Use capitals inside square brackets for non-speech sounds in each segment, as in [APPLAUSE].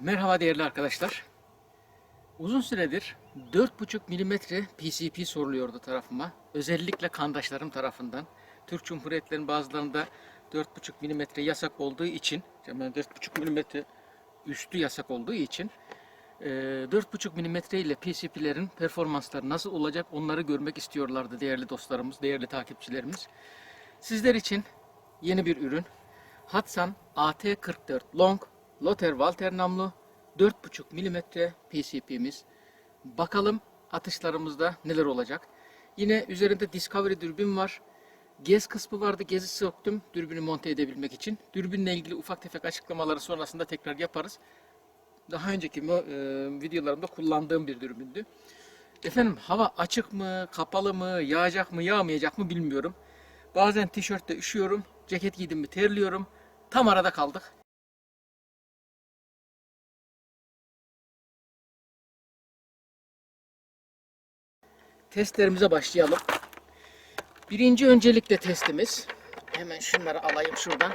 Merhaba değerli arkadaşlar. Uzun süredir 4,5 milimetre PCP soruluyordu tarafıma. Özellikle kandaşlarım tarafından. Türk Cumhuriyetlerinin bazılarında 4,5 milimetre yasak olduğu için, yani 4,5 milimetre üstü yasak olduğu için e, 4,5 milimetre ile PCP'lerin performansları nasıl olacak onları görmek istiyorlardı değerli dostlarımız, değerli takipçilerimiz. Sizler için yeni bir ürün. Hudson AT44 Long Lothar Walter namlu 4,5 milimetre PCP'miz. Bakalım atışlarımızda neler olacak. Yine üzerinde Discovery dürbün var. Gez kısmı vardı. Gezi söktüm dürbünü monte edebilmek için. Dürbünle ilgili ufak tefek açıklamaları sonrasında tekrar yaparız. Daha önceki e, videolarımda kullandığım bir dürbündü. Efendim hava açık mı, kapalı mı, yağacak mı, yağmayacak mı bilmiyorum. Bazen tişörtte üşüyorum, ceket giydim mi terliyorum. Tam arada kaldık. Testlerimize başlayalım. Birinci öncelikle testimiz. Hemen şunları alayım şuradan.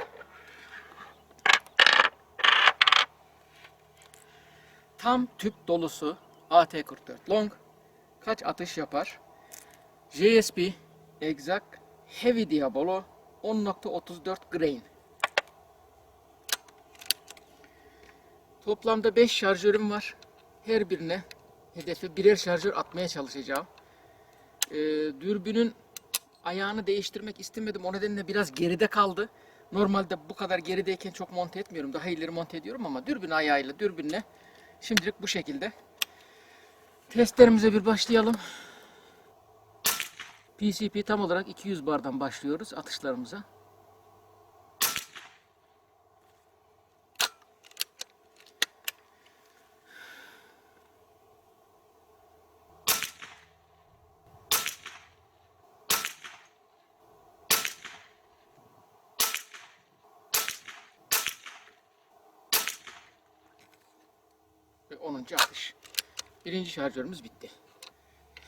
Tam tüp dolusu AT-44 Long kaç atış yapar? JSP Exact Heavy Diabolo 10.34 grain. Toplamda 5 şarjörüm var. Her birine hedefe birer şarjör atmaya çalışacağım. Ee, dürbünün ayağını değiştirmek istemedim. O nedenle biraz geride kaldı. Normalde bu kadar gerideyken çok monte etmiyorum. Daha ileri monte ediyorum ama dürbün ayağıyla dürbünle şimdilik bu şekilde. Testlerimize bir başlayalım. PCP tam olarak 200 bardan başlıyoruz atışlarımıza. Ve 10. atış. Birinci şarjörümüz bitti.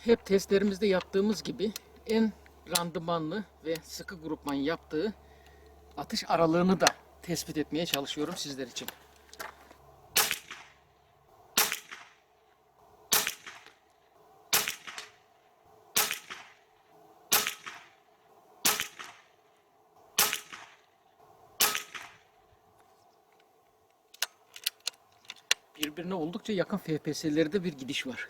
Hep testlerimizde yaptığımız gibi en randımanlı ve sıkı grupman yaptığı atış aralığını da tespit etmeye çalışıyorum sizler için. Birbirine oldukça yakın FPS'lerde bir gidiş var.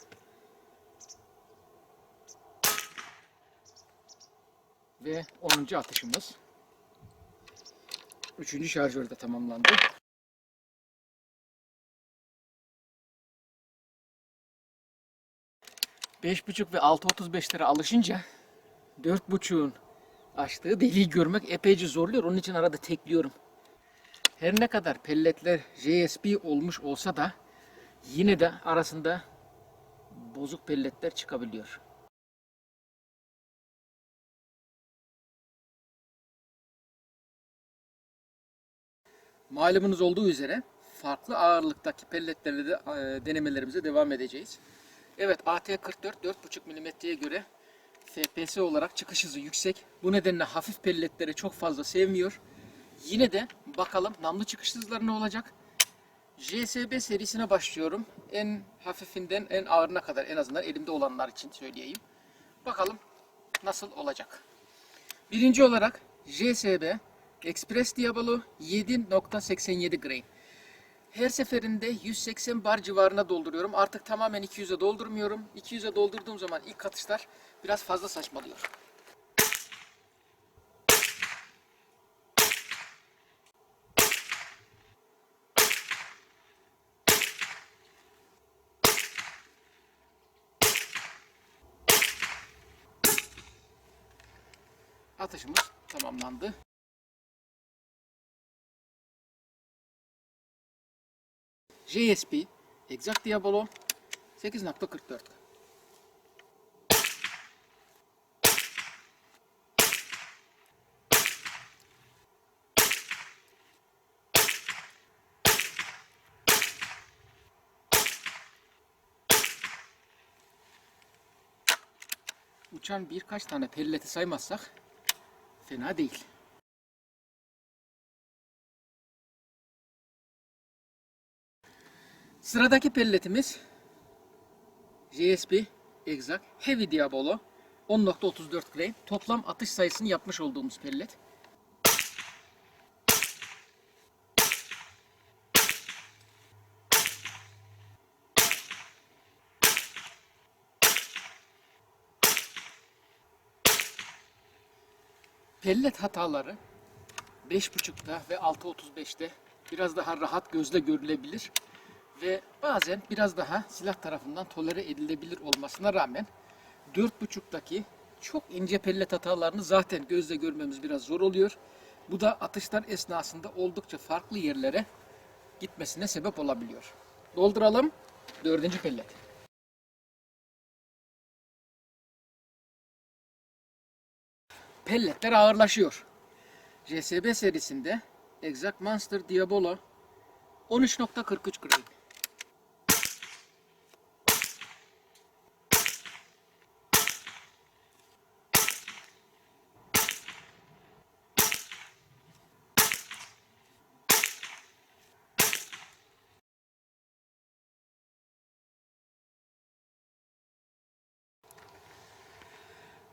Ve 10. atışımız. 3. şarjör de tamamlandı. Beş buçuk ve 6.35'lere alışınca dört buçuğun açtığı deliği görmek epeyce zorluyor. Onun için arada tekliyorum. Her ne kadar pelletler JSP olmuş olsa da yine de arasında bozuk pelletler çıkabiliyor. Malumunuz olduğu üzere farklı ağırlıktaki pelletlerle de e, denemelerimize devam edeceğiz. Evet AT44 4.5 mm'ye göre FPS olarak çıkış hızı yüksek. Bu nedenle hafif pelletleri çok fazla sevmiyor. Yine de bakalım namlu çıkış hızları ne olacak? JSB serisine başlıyorum. En hafifinden en ağırına kadar en azından elimde olanlar için söyleyeyim. Bakalım nasıl olacak. Birinci olarak JSB Express Diablo 7.87 grain. Her seferinde 180 bar civarına dolduruyorum. Artık tamamen 200'e doldurmuyorum. 200'e doldurduğum zaman ilk atışlar biraz fazla saçmalıyor. Atışımız tamamlandı. JSP Exact Diabolo 8.44 Uçan birkaç tane pelleti saymazsak fena değil. Sıradaki pelletimiz JSP Exact Heavy Diabolo 10.34 grain. Toplam atış sayısını yapmış olduğumuz pellet. Pellet hataları 5.5'da ve 6.35'te biraz daha rahat gözle görülebilir ve bazen biraz daha silah tarafından tolere edilebilir olmasına rağmen 4.5'daki çok ince pellet hatalarını zaten gözle görmemiz biraz zor oluyor. Bu da atışlar esnasında oldukça farklı yerlere gitmesine sebep olabiliyor. Dolduralım. Dördüncü pellet. Pelletler ağırlaşıyor. JSB serisinde Exact Monster Diabolo 13.43 gram.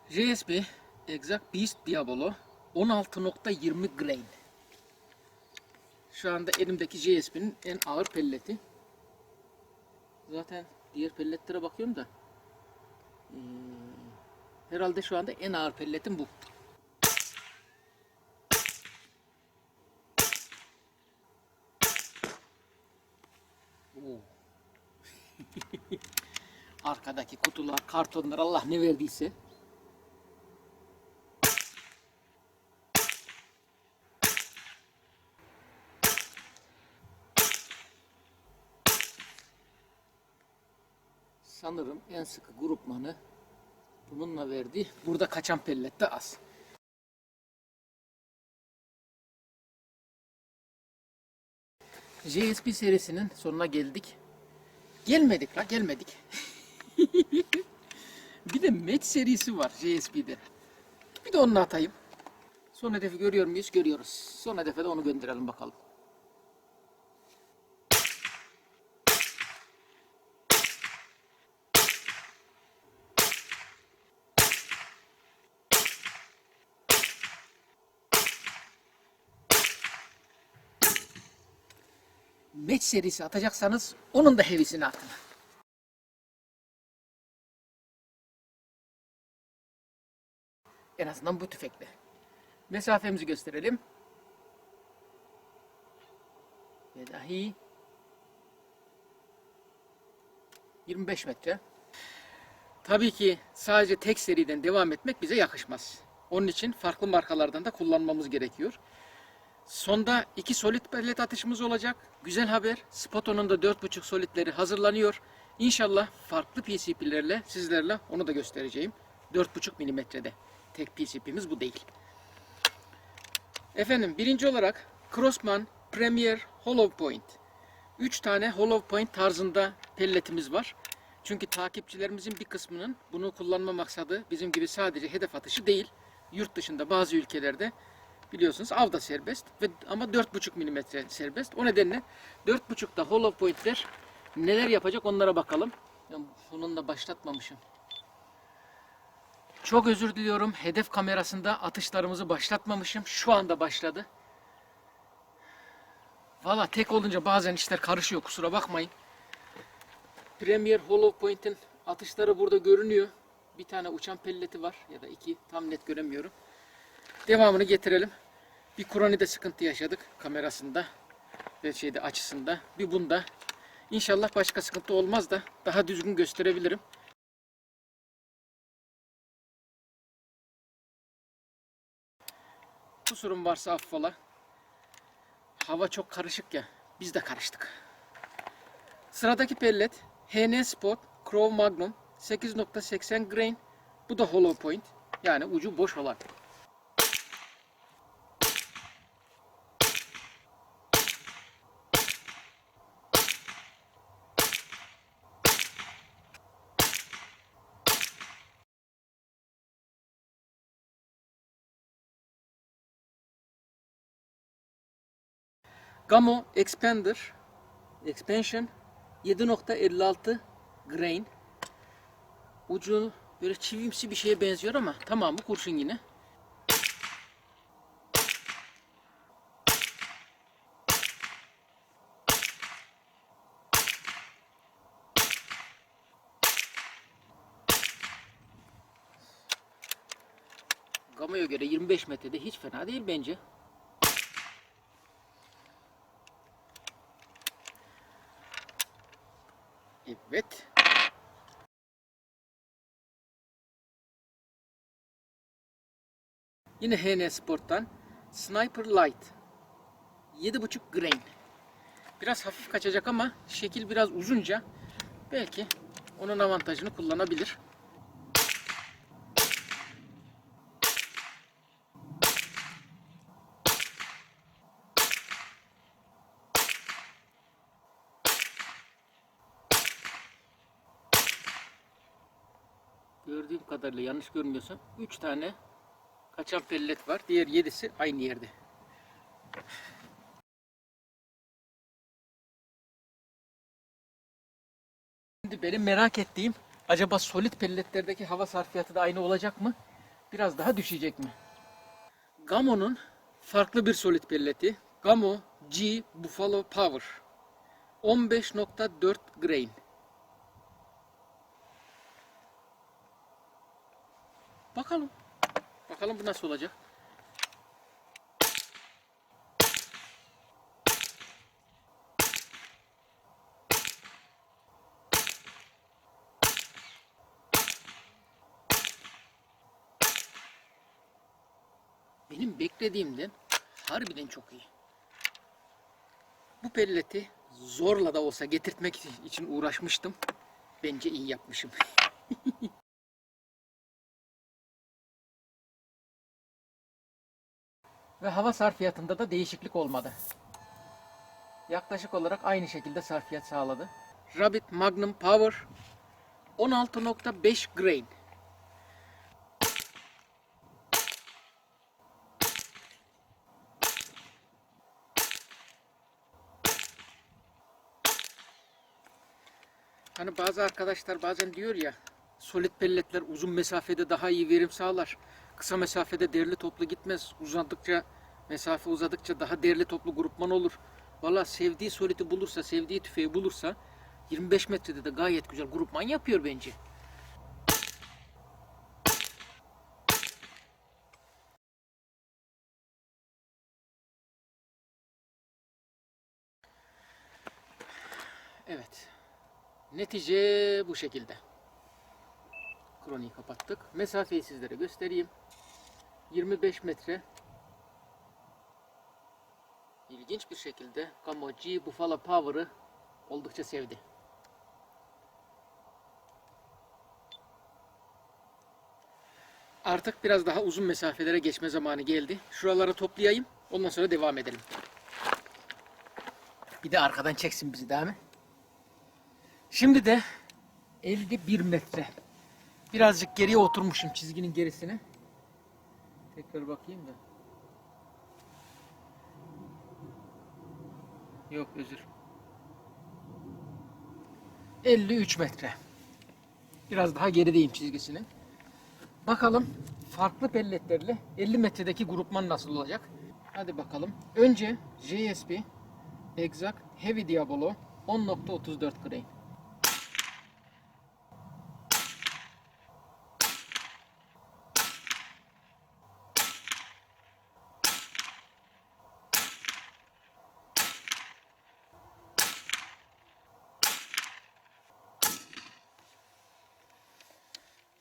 JSB Exact Beast Diabolo 16.20 grain. Şu anda elimdeki JSP'nin en ağır pelleti. Zaten diğer pelletlere bakıyorum da ee, herhalde şu anda en ağır pelletim bu. [LAUGHS] Arkadaki kutular, kartonlar Allah ne verdiyse. Sanırım en sıkı grupmanı bununla verdi. Burada kaçan pellet de az. JSP serisinin sonuna geldik. Gelmedik la gelmedik. [LAUGHS] bir de Match serisi var JSP'de. Bir de onu atayım. Son hedefi görüyor muyuz? Görüyoruz. Son hedefe de onu gönderelim bakalım. Match serisi atacaksanız onun da heavy'sini atın. En azından bu tüfekle. Mesafemizi gösterelim. Ve dahi 25 metre. Tabii ki sadece tek seriden devam etmek bize yakışmaz. Onun için farklı markalardan da kullanmamız gerekiyor. Sonda iki solit pellet atışımız olacak. Güzel haber. Spoto'nun da 4.5 solitleri hazırlanıyor. İnşallah farklı PCP'lerle sizlerle onu da göstereceğim. 4.5 milimetrede. Tek PCP'miz bu değil. Efendim birinci olarak Crossman Premier Hollow Point. 3 tane Hollow Point tarzında pelletimiz var. Çünkü takipçilerimizin bir kısmının bunu kullanma maksadı bizim gibi sadece hedef atışı değil. Yurt dışında bazı ülkelerde biliyorsunuz av da serbest ve ama 4.5 milimetre serbest. O nedenle 4.5'da hollow pointler neler yapacak onlara bakalım. Ya bunun da başlatmamışım. Çok özür diliyorum. Hedef kamerasında atışlarımızı başlatmamışım. Şu anda başladı. Valla tek olunca bazen işler karışıyor. Kusura bakmayın. Premier Hollow Point'in atışları burada görünüyor. Bir tane uçan pelleti var ya da iki tam net göremiyorum. Devamını getirelim. Bir Kurani'de sıkıntı yaşadık kamerasında ve şeyde açısında. Bir bunda. İnşallah başka sıkıntı olmaz da daha düzgün gösterebilirim. Kusurum varsa affola. Hava çok karışık ya. Biz de karıştık. Sıradaki pellet HN Sport Crow Magnum 8.80 grain. Bu da hollow point. Yani ucu boş olan. Gamo Expander Expansion 7.56 grain. Ucu böyle çivimsi bir şeye benziyor ama tamamı kurşun yine. Gamo'ya göre 25 metrede hiç fena değil bence. Evet. Yine HN Sport'tan Sniper Light 7.5 grain. Biraz hafif kaçacak ama şekil biraz uzunca belki onun avantajını kullanabilir. Kadarıyla yanlış görmüyorsam 3 tane kaçan pellet var. Diğer 7'si aynı yerde. Şimdi benim merak ettiğim acaba solid pelletlerdeki hava sarfiyatı da aynı olacak mı? Biraz daha düşecek mi? Gamo'nun farklı bir solid pelleti. Gamo G Buffalo Power. 15.4 grain. Bakalım. Bakalım bu nasıl olacak. Benim beklediğimden harbiden çok iyi. Bu pelleti zorla da olsa getirtmek için uğraşmıştım. Bence iyi yapmışım. [LAUGHS] Ve hava sarfiyatında da değişiklik olmadı. Yaklaşık olarak aynı şekilde sarfiyat sağladı. Rabbit Magnum Power 16.5 grain. Hani bazı arkadaşlar bazen diyor ya solid pelletler uzun mesafede daha iyi verim sağlar. Kısa mesafede derli toplu gitmez. Uzadıkça mesafe uzadıkça daha derli toplu grupman olur. Valla sevdiği solidi bulursa, sevdiği tüfeği bulursa 25 metrede de gayet güzel grupman yapıyor bence. Evet. Netice bu şekilde. Kroniği kapattık. Mesafeyi sizlere göstereyim. 25 metre. İlginç bir şekilde Camo G Buffalo Power'ı oldukça sevdi. Artık biraz daha uzun mesafelere geçme zamanı geldi. Şuraları toplayayım. Ondan sonra devam edelim. Bir de arkadan çeksin bizi değil mi? Şimdi de 51 metre. Birazcık geriye oturmuşum çizginin gerisine. Tekrar bakayım da. Yok özür. 53 metre. Biraz daha gerideyim çizgisinin. Bakalım farklı pelletlerle 50 metredeki grupman nasıl olacak? Hadi bakalım. Önce JSP Exact Heavy Diabolo 10.34 grain.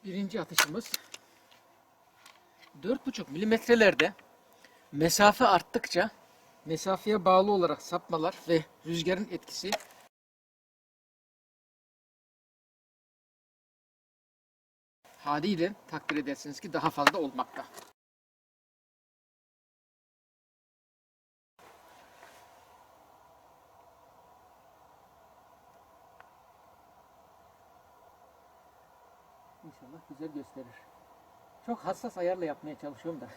Birinci atışımız 4,5 milimetrelerde mesafe arttıkça mesafeye bağlı olarak sapmalar ve rüzgarın etkisi haliyle takdir edersiniz ki daha fazla olmakta. İnşallah güzel gösterir. Çok hassas ayarla yapmaya çalışıyorum da.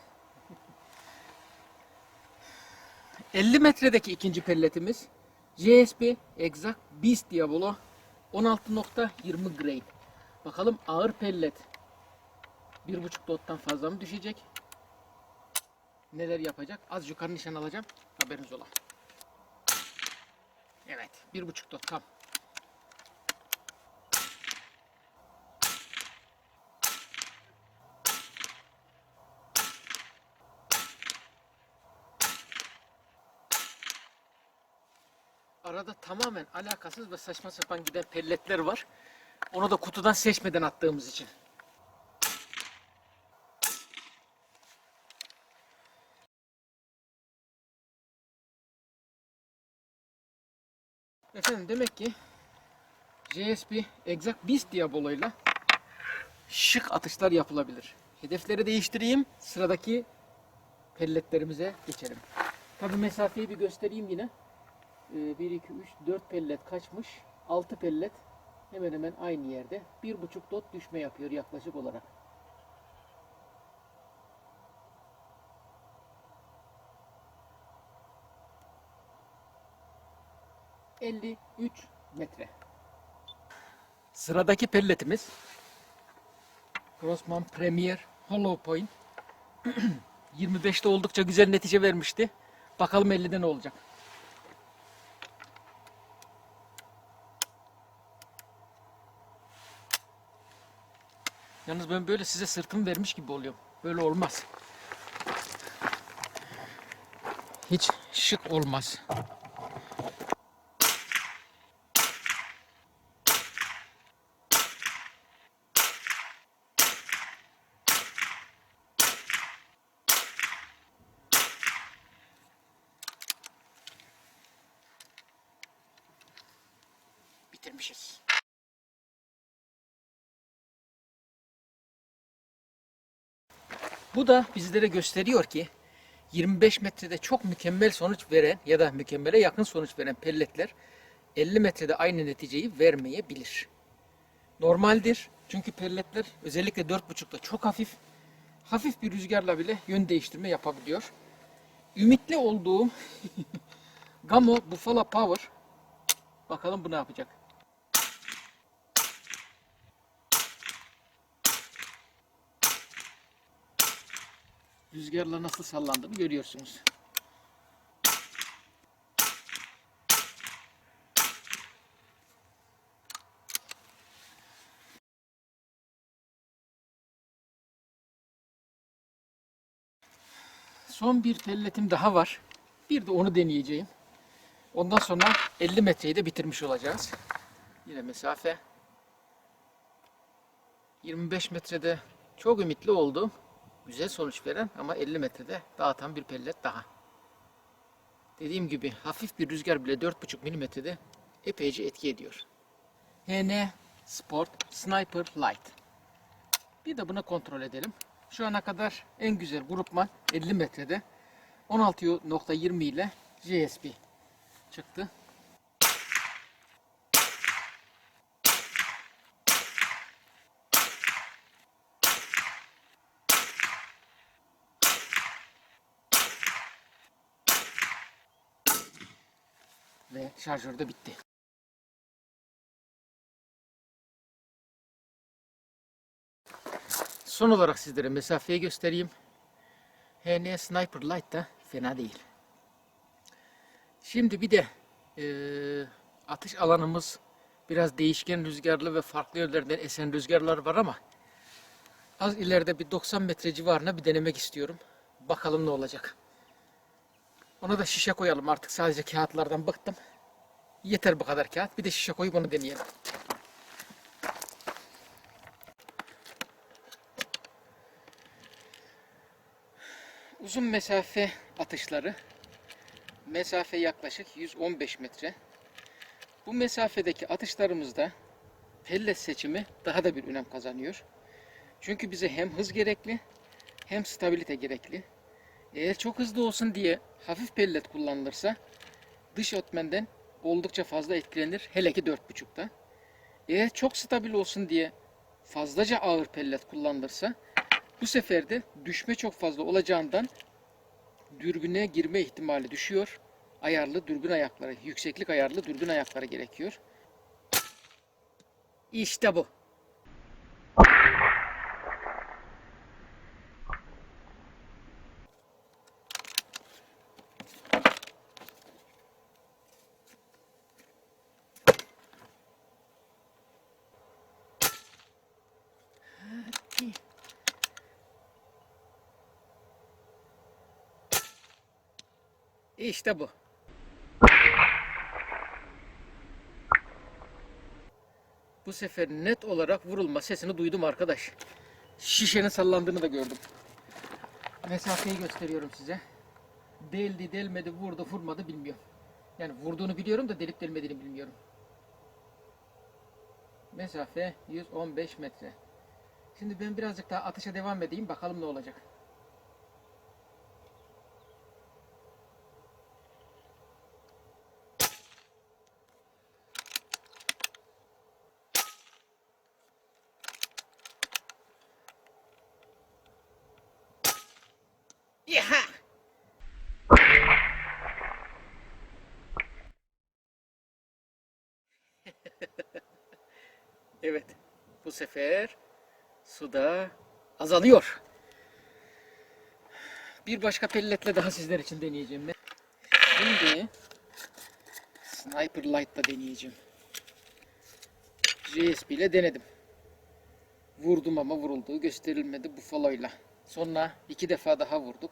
[LAUGHS] 50 metredeki ikinci pelletimiz JSP Exact Beast Diabolo 16.20 grade. Bakalım ağır pellet 1.5 dottan fazla mı düşecek? Neler yapacak? Az yukarı nişan alacağım. Haberiniz ola. Evet. 1.5 dot tam. Arada tamamen alakasız ve saçma sapan giden pelletler var. Onu da kutudan seçmeden attığımız için. Efendim demek ki JSP Exact Beast Diabolo'yla şık atışlar yapılabilir. Hedefleri değiştireyim. Sıradaki pelletlerimize geçelim. Tabi mesafeyi bir göstereyim yine. 1, 2, 3, 4 pellet kaçmış. 6 pellet hemen hemen aynı yerde. 1,5 dot düşme yapıyor yaklaşık olarak. ...53 metre. Sıradaki pelletimiz... Grossman Premier Hollow Point. [CLEARS THROAT] 25'te oldukça güzel netice vermişti. Bakalım 50'de ne olacak. Yalnız ben böyle size sırtımı vermiş gibi oluyorum. Böyle olmaz. Hiç şık olmaz. Bitirmişiz. Bu da bizlere gösteriyor ki 25 metrede çok mükemmel sonuç veren ya da mükemmele yakın sonuç veren pelletler 50 metrede aynı neticeyi vermeyebilir. Normaldir. Çünkü pelletler özellikle 4.5'da çok hafif. Hafif bir rüzgarla bile yön değiştirme yapabiliyor. Ümitli olduğum [LAUGHS] Gamo Buffalo Power bakalım bu ne yapacak. Rüzgarla nasıl sallandığını görüyorsunuz. Son bir pelletim daha var. Bir de onu deneyeceğim. Ondan sonra 50 metreyi de bitirmiş olacağız. Yine mesafe 25 metrede çok ümitli oldum güzel sonuç veren ama 50 metrede dağıtan bir pellet daha. Dediğim gibi hafif bir rüzgar bile 4,5 milimetrede epeyce etki ediyor. HN Sport Sniper Light. Bir de bunu kontrol edelim. Şu ana kadar en güzel grupman 50 metrede 16.20 ile JSP çıktı. Ve şarjör de bitti. Son olarak sizlere mesafeyi göstereyim. HN Sniper Light da fena değil. Şimdi bir de e, atış alanımız biraz değişken rüzgarlı ve farklı yönlerden esen rüzgarlar var ama az ileride bir 90 metre civarına bir denemek istiyorum. Bakalım ne olacak. Ona da şişe koyalım artık sadece kağıtlardan bıktım. Yeter bu kadar kağıt. Bir de şişe koyup onu deneyelim. Uzun mesafe atışları. Mesafe yaklaşık 115 metre. Bu mesafedeki atışlarımızda pellet seçimi daha da bir önem kazanıyor. Çünkü bize hem hız gerekli hem stabilite gerekli. Eğer çok hızlı olsun diye hafif pellet kullanılırsa dış ötmenden oldukça fazla etkilenir. Hele ki 4.5'ta. Eğer çok stabil olsun diye fazlaca ağır pellet kullanılırsa bu sefer de düşme çok fazla olacağından dürbüne girme ihtimali düşüyor. ayarlı dürbün ayakları, yükseklik ayarlı dürbün ayakları gerekiyor. İşte bu. İşte bu. Bu sefer net olarak vurulma sesini duydum arkadaş. Şişenin sallandığını da gördüm. Mesafeyi gösteriyorum size. Deldi, delmedi, vurdu, vurmadı bilmiyorum. Yani vurduğunu biliyorum da delip delmediğini bilmiyorum. Mesafe 115 metre. Şimdi ben birazcık daha atışa devam edeyim bakalım ne olacak. Yaha! [LAUGHS] evet. Bu sefer suda azalıyor. Bir başka pelletle daha sizler için deneyeceğim. ben. Şimdi Sniper Light'la deneyeceğim. JSP ile denedim. Vurdum ama vurulduğu gösterilmedi Buffalo'yla. Sonra iki defa daha vurduk.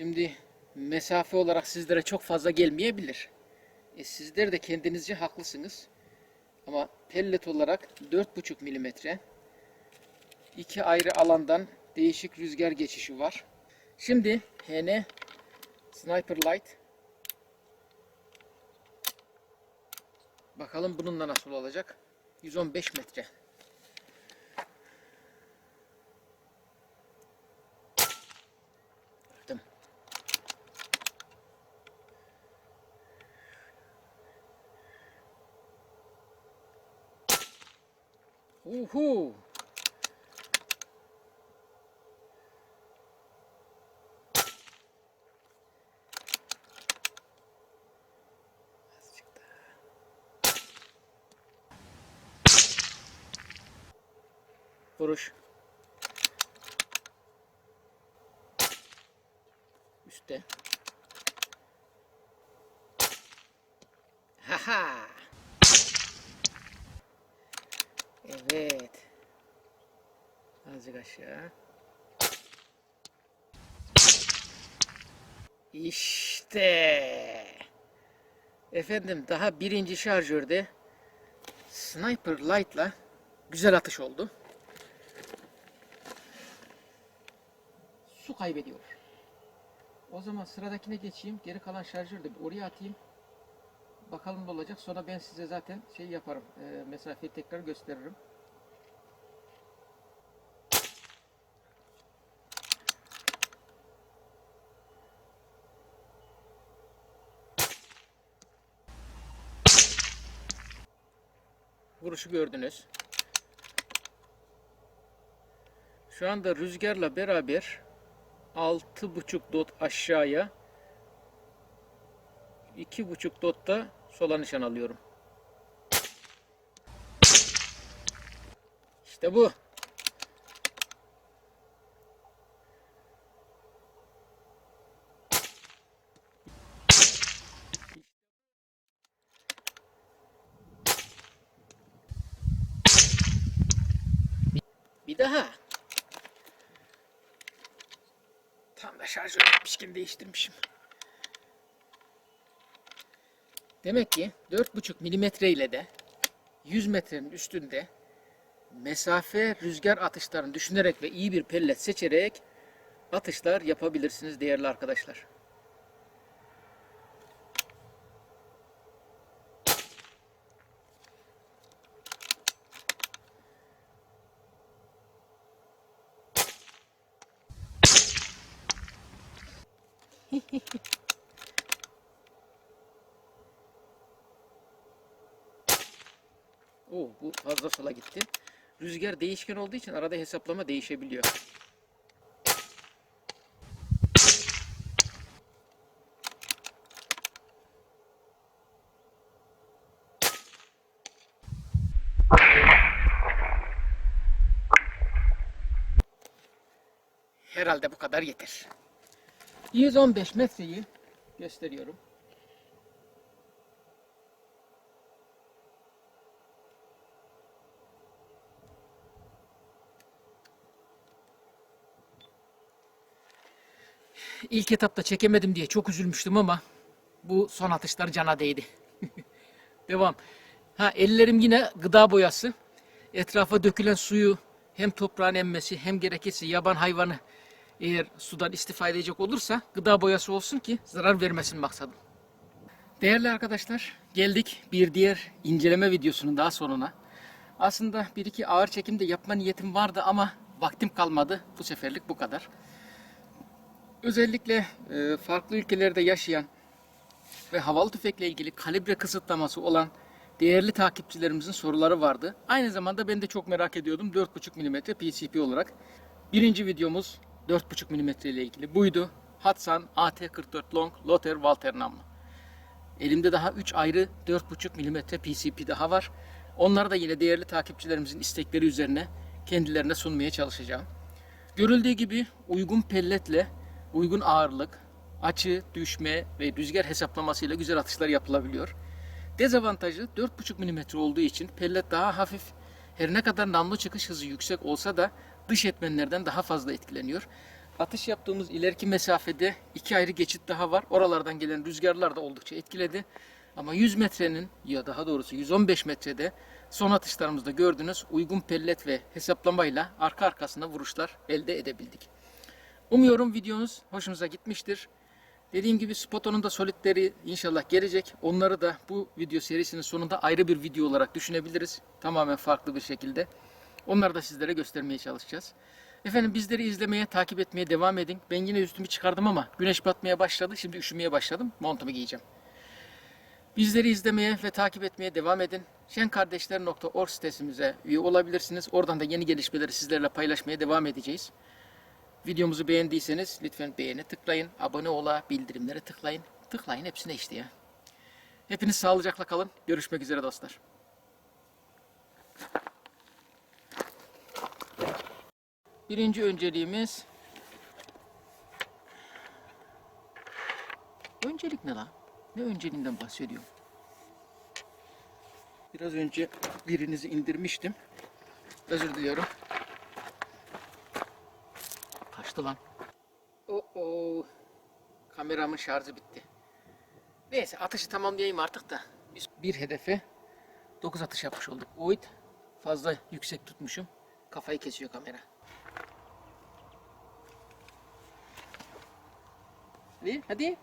Şimdi mesafe olarak sizlere çok fazla gelmeyebilir. E sizler de kendinizce haklısınız. Ama pellet olarak 4,5 milimetre. iki ayrı alandan değişik rüzgar geçişi var. Şimdi HN Sniper Light Bakalım bununla nasıl olacak. 115 metre. 우후. vuruş. Üste. Haha. Evet. Azıcık aşağı. İşte. Efendim daha birinci şarjörde Sniper Light'la güzel atış oldu. Su kaybediyor. O zaman sıradakine geçeyim. Geri kalan şarjörü de oraya atayım. Bakalım ne olacak. Sonra ben size zaten şey yaparım. E, mesafeyi tekrar gösteririm. Vuruşu gördünüz. Şu anda rüzgarla beraber 6.5 dot aşağıya 2.5 dotta sola nişan alıyorum. İşte bu. Bir daha. Tam da şarjör bitmişken değiştirmişim. Demek ki 4,5 milimetre ile de 100 metrenin üstünde mesafe rüzgar atışlarını düşünerek ve iyi bir pellet seçerek atışlar yapabilirsiniz değerli arkadaşlar. Oo, bu fazla sola gitti. Rüzgar değişken olduğu için arada hesaplama değişebiliyor. Herhalde bu kadar yeter. 115 metreyi gösteriyorum. İlk etapta çekemedim diye çok üzülmüştüm ama bu son atışlar cana değdi. [LAUGHS] Devam. Ha ellerim yine gıda boyası. Etrafa dökülen suyu hem toprağın emmesi hem gerekirse yaban hayvanı eğer sudan istifade edecek olursa gıda boyası olsun ki zarar vermesin maksadım. Değerli arkadaşlar geldik bir diğer inceleme videosunun daha sonuna. Aslında bir iki ağır çekim de yapma niyetim vardı ama vaktim kalmadı. Bu seferlik bu kadar. Özellikle e, farklı ülkelerde yaşayan ve havalı tüfekle ilgili kalibre kısıtlaması olan değerli takipçilerimizin soruları vardı. Aynı zamanda ben de çok merak ediyordum 4.5 mm PCP olarak. Birinci videomuz 4.5 mm ile ilgili buydu. Hatsan AT44 Long Lothar Walter namlu. Elimde daha 3 ayrı 4.5 mm PCP daha var. Onları da yine değerli takipçilerimizin istekleri üzerine kendilerine sunmaya çalışacağım. Görüldüğü gibi uygun pelletle uygun ağırlık, açı, düşme ve rüzgar hesaplamasıyla güzel atışlar yapılabiliyor. Dezavantajı 4.5 mm olduğu için pellet daha hafif. Her ne kadar namlu çıkış hızı yüksek olsa da dış etmenlerden daha fazla etkileniyor. Atış yaptığımız ileriki mesafede iki ayrı geçit daha var. Oralardan gelen rüzgarlar da oldukça etkiledi. Ama 100 metrenin ya daha doğrusu 115 metrede son atışlarımızda gördüğünüz uygun pellet ve hesaplamayla arka arkasına vuruşlar elde edebildik. Umuyorum videonuz hoşunuza gitmiştir. Dediğim gibi Spoto'nun da solidleri inşallah gelecek. Onları da bu video serisinin sonunda ayrı bir video olarak düşünebiliriz. Tamamen farklı bir şekilde. Onları da sizlere göstermeye çalışacağız. Efendim bizleri izlemeye, takip etmeye devam edin. Ben yine üstümü çıkardım ama güneş batmaya başladı. Şimdi üşümeye başladım. Montumu giyeceğim. Bizleri izlemeye ve takip etmeye devam edin. şenkardeşler.org sitesimize üye olabilirsiniz. Oradan da yeni gelişmeleri sizlerle paylaşmaya devam edeceğiz. Videomuzu beğendiyseniz lütfen beğeni tıklayın. Abone ola, bildirimlere tıklayın. Tıklayın hepsine işte ya. Hepiniz sağlıcakla kalın. Görüşmek üzere dostlar. Birinci önceliğimiz Öncelik ne lan? Ne önceliğinden bahsediyorum? Biraz önce birinizi indirmiştim. Özür diliyorum. Lan. Oo. Kameramın şarjı bitti. Neyse atışı tamamlayayım artık da. Biz bir hedefe 9 atış yapmış olduk. Oit fazla yüksek tutmuşum. Kafayı kesiyor kamera. Hadi, hadi.